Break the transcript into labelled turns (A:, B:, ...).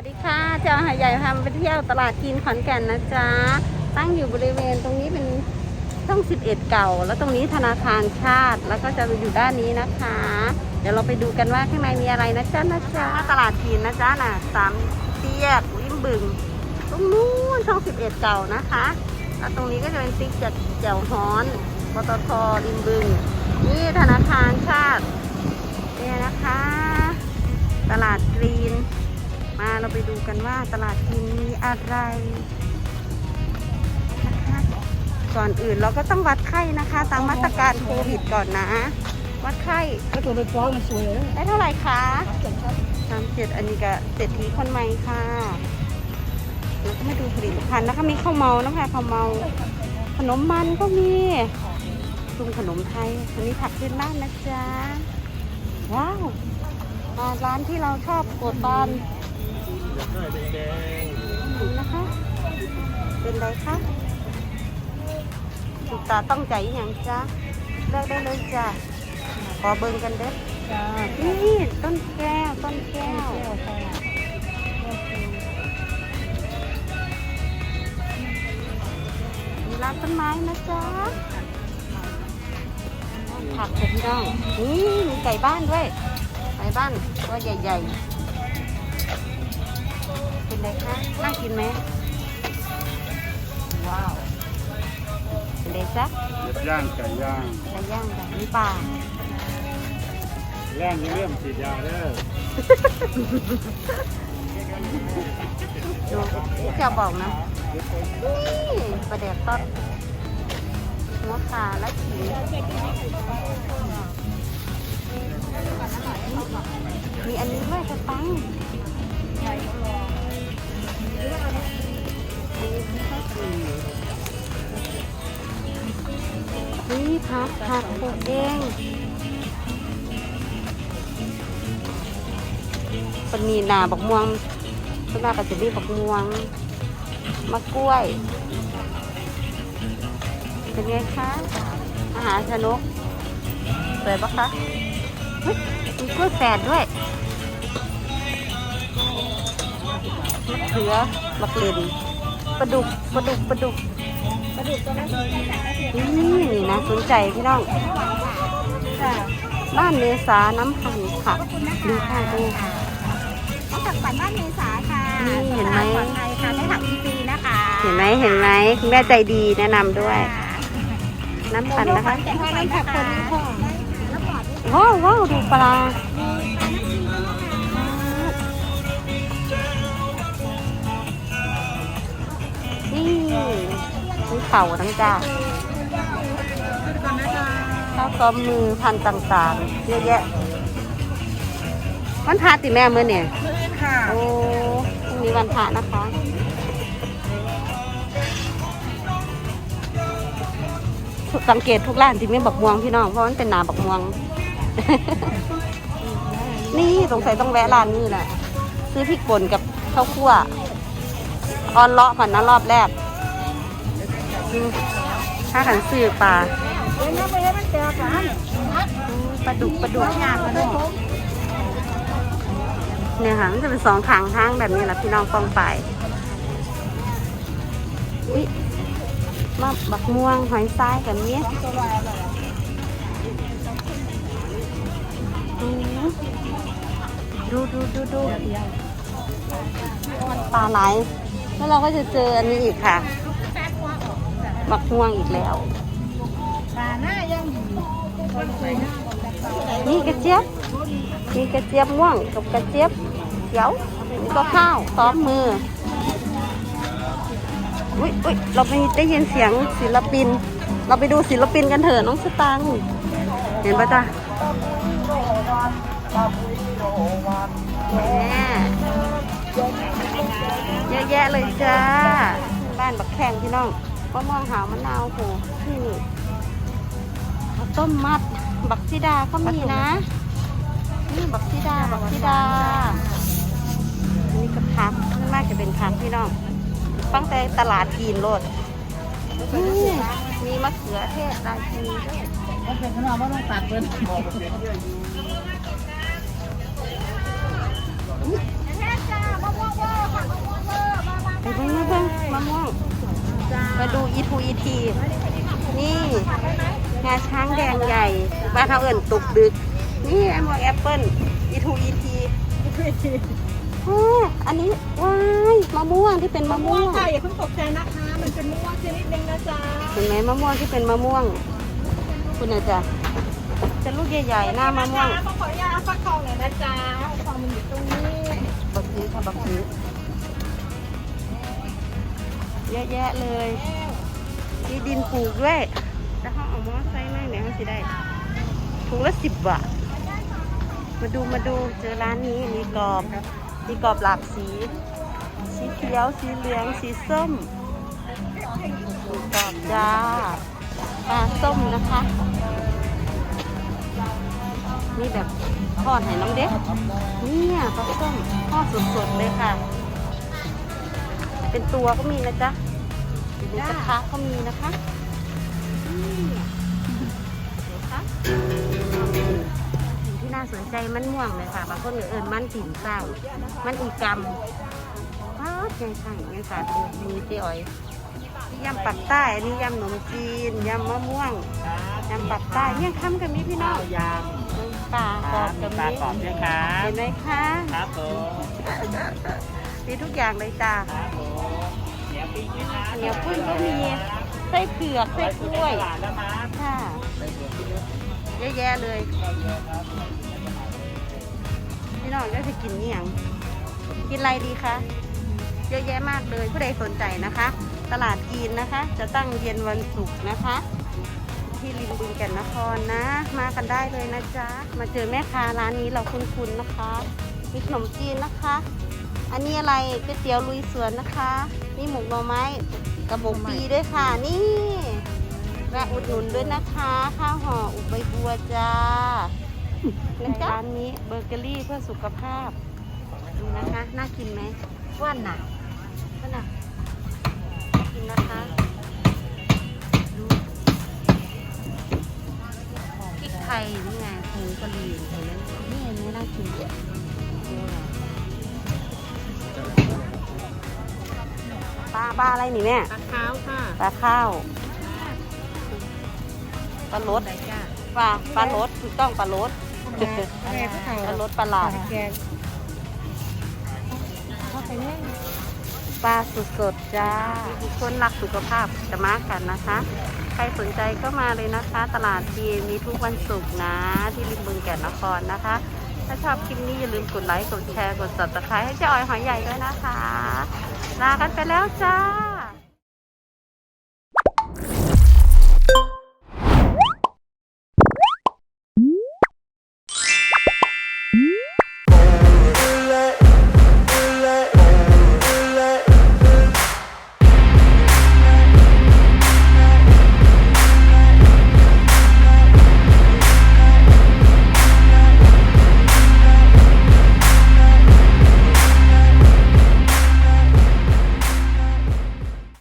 A: วัสดีค่ะเจ้าหาใหญ่พาไปเที่ยวตลาดกินขอนแก่นนะจ๊ะ ตั้งอยู่บริเวณตรงนี้เป็นช่อง 11 เก่า แล้วตรงนี้ธนาคารชาติ แล้วก็จะอยู่ด้านนี้นะคะ เดี๋ยวเราไปดูกันว่าข้างในมีอะไรนะจ๊ะนะจ๊ะตลาดกินนะจ๊ะน่ะสามเตียกริมบึง ตรงนู้นช่อง 11 เก่านะคะ แล้วตรงนี้ก็จะเป็นติ๊กจากแจ่วฮ้อนปตทริมบึง นี่ธนาคารชาติ เนี่ยนะคะ ตลาดกรีน มาเราไปดูกันว่าตลาดกรีนมีอะไรนะคะก่อนอื่นเราก็ต้องวัดไข้นะคะ ตามมาตรการโควิดก่อนนะ วัดไข้
B: ถ้าตัวเป็นฟ้องมันสวยเลย
A: ได้เท่าไหร่คะสามเจ็ดอันนี้ก็เศรษฐีคนใหม่ค่ะแล้วก็มาดูผลิตภัณฑ์นะคะมีข้าวเมานะคะข้าวเมา ขนมมันก็มีซุ้มขนมไทยอันนี้ผักพื้นบ้านนะจ๊ะว้าวร้านที่เราชอบกดตอน นี่นะคะ เป็นไรคะถูกตาต้องใจอย่างจ๊ะเลือกได้เลยจ้ะขอเบิ่งกันเด้อ
B: จ้า
A: นี่ต้นแก้ว ต้นแก้วมีร้านต้นไม้นะจ๊ะผักกับพี่น้องนี่มีไก่บ้านด้วย ไก่บ้านตัวใหญ่ ๆ เป็นไรคะน่ากินไหมว้าวเป็นไรจ๊ะ
C: เล็บย่างไก่ย่าง
A: ไก่ย่างแบบนี้ป่า
C: ย่างจะเริ่มฉีดยาเด้อ
A: ดูที่จะบอกนะนี่ประเดี๋ยวต้นหัวขาและขีมีอันนี้ด้วยสปังอั นี่ผักผักปลูกเองมันมีนาบักม่วงข้างหน้าก็จะมีบักม่วง มะกล้วย เป็นไงคะ อาหารชนกสวยปะคะเฮ้ยมีกล้วยแฝดด้วย เขือมะเกล็ดปลาดุกปลาดุกปลาดุก
B: กระดูกตัวนั้น
A: นี่นี่นะสนใจพี่น้อง
B: ค่ะ
A: บ้านเมษาน้ำพันค่ะดูค่ะดู
B: น้ำผักปั่นบ้านเมษาค่ะ
A: นี่เห็นไหม
B: ปลอดภัยค่ะได้ผักฟรีๆนะคะ
A: เห็นไหมเห็นไหมคุณแม่ใจดีแนะนำด้วย น้ำปั่นนะคะ
B: แต่ถ้าน้ำผักคนนี้ค่ะแล้วปลอดนี่
A: ว้าวว้าวดูปลา เข่าทั้งจ้า
B: ก่อนนะจ๊ะ
A: ข้าวซ้อมมือพันธุ์ต่างๆเยอะแยะวันพาติแม่เมื่อเนี่ย
B: มื้อค่ะ
A: โอ้พรุ่งนี้วันพระนะคะสังเกตทุกร้านที่มีบักม่วงพี่น้องเพราะมันเป็นนาบักม่วง นี่สงสัยต้องแวะร้านนี้แหละซื้อพริกป่นกับข้าวคั่วออนเลาะก่อนนะรอบแรก อืมถ้าขันซื้อปลา
B: เดี๋ยวไปให้มันแตกกัน
A: ปลาดุกปลาดุก
B: งานมาด้วย
A: เนี่ยค่ะมันจะเป็นสองทางทางแบบนี้แหละพี่น้องฟ้องไปอุ๊ยมาบักม่วงหอยทรายกับเนี้ยดูดูดูดูปลาไหลแล้วเราก็จะเจออันนี้อีกค่ะ บักม่วงอีกแล้ว
B: นี่
A: กระเจี๊ยบมีกระเจี๊ยบม่วงกับกระเจี๊ยบเขียวนี่ก็ข้าวซ้อมมืออุ้ยอุ้ยเราไปได้ยินเสียงศิลปิน เราไปดูศิลปินกันเถอะน้องสตางเห็นปะจ๊ะแหมเยอะแยะเลยจ้า บ้านบักแข่งพี่น้อง ก็มองหามะนาวโหถูกต้มมัด บักซิดาก็มีนะ นี่บักซิดา บักซิดาอันนี้ก็พักนั่มากจะเป็นพักพี่น้องตั้งแต่ตลาดพีนโลดนี่มีมะเขือเทศราชีด
B: ก็เป็นขนมว่าต้องตัดเป็นไปเบิ้ง
A: มาเบิ้งมะม่วง ดูอีทูอีทีนี่งาช้างแดงใหญ่บ้านเขาเอิ่นตุกดึก นี่ไอหมวกแอปเปิลอีทูอีทีอันนี้ว้ายมะม่วงที่เป็นมะม่วง
B: ค่ะอย่าเพิ่งตกใจนะคะ มันเป็นมะม่วงชนิดหนึงนะจ๊ะ
A: เห็นไหมมะม่วงที่เป็นมะม่วง คุณอาจารย์จะลูกใหญ่ๆหน้ามะม่วง
B: ต้องขออนุญาตเอาฟักทองหน่อยนะจ๊ะฟักทองมันอยู่ตรงนี้
A: บักซื้อค่ะบักซื้อ เยอะแยะเลยมีดินปลูกด้วยแต่เขาเอามอไซค์มาเนี่ยเขาสิได้ถุงละสิบบาทมาดูมาดูเจอร้านนี้มีกรอบมีกรอบหลากสีสีเขียวสีเหลืองสีส้มกรอบจ้าปลาส้มนะคะนี่แบบทอดให้น้ำเด็กเนี่ยปลาส้มทอดสดๆเลยค่ะ เป็นตัวก็มีนะจ๊ะอยู่ในกระทะก็มีนะคะนี่เดี๋ยวค่ะสิ่งที่น่าสนใจมันม่วงเลยค่ะ บางคนเอิญมันติ่นสร้างมันอีกรรมว้าวยังสั่งยังสาดูมีเจ๊อ๋อยนี่ยำปักใต้ อันนี้ยำขนมจีน ยำมะม่วง ยำปักใต้เนี่ยคำกับมีพี่น้อง
D: ย
A: ปลาำกรอบกับ
D: ปลา
A: มี
D: กรอบด้วยครับ
A: เห็นไหมคะ
D: ครับผม
A: มีทุกอย่างเลยจ้า
D: ครับผม เดี๋ยวปิ้นะ
A: เหนียวพึ่งก็มีไส้เผือกไส้กล้วย
D: ค่ะ
A: เยอะแยะเลยพี่น้องก็จะกินนี่ยังกินอะไรดีคะเยอะแยะมากเลยผู้ใดสนใจนะคะ ตลาดกีนนะคะ จะตั้งเย็นวันศุกร์นะคะ ที่ริมบึงแก่นนครนะ มากันได้เลยนะจ๊ะมาเจอแม่ค้าร้านนี้เราคุ้นๆนะคะมีขนมจีนนะคะ อันนี้อะไรก๋วยเตี๋ยวลุยสวนนะคะ นี่หมกหน่อไม้กระบอกปีด้วยค่ะ นี่แวะอุดหนุนด้วยนะคะ ข้าวห่ออุบใบบัวจ้านะจ๊ะร้านนี้เบเกอรี่เพื่อสุขภาพดูนะคะ น่ากินไหมว่านน่ะว่านน่ะน่ากินนะคะดูพริกไทยนี่ไงผงกะหรี่เห็นไหมนี่เห็นไหมน่ากิน ปลาปลาอะไรนี่แม่
B: ปลาขาวค่ะ
A: ปลาข้าวปลารส
B: ไหนจ้ะ
A: ปลาปลารสถูกต้องปลารส
B: แม่ผู้ไทย
A: ปลารสปลาหลาด
B: แกงเข้าไปแม่
A: ปลาสดๆจ้าคนรักสุขภาพจะมากันนะคะ ใครสนใจก็มาเลยนะคะ ตลาดจีนมีทุกวันศุกร์นะ ที่ริมบึงแก่นนครนะคะ ถ้าชอบคลิปนี้อย่าลืมกดไลค์ กดแชร์ กด subscribe ให้เจ้าออยหอยใหญ่ด้วยนะคะ ลากันไปแล้วจ้า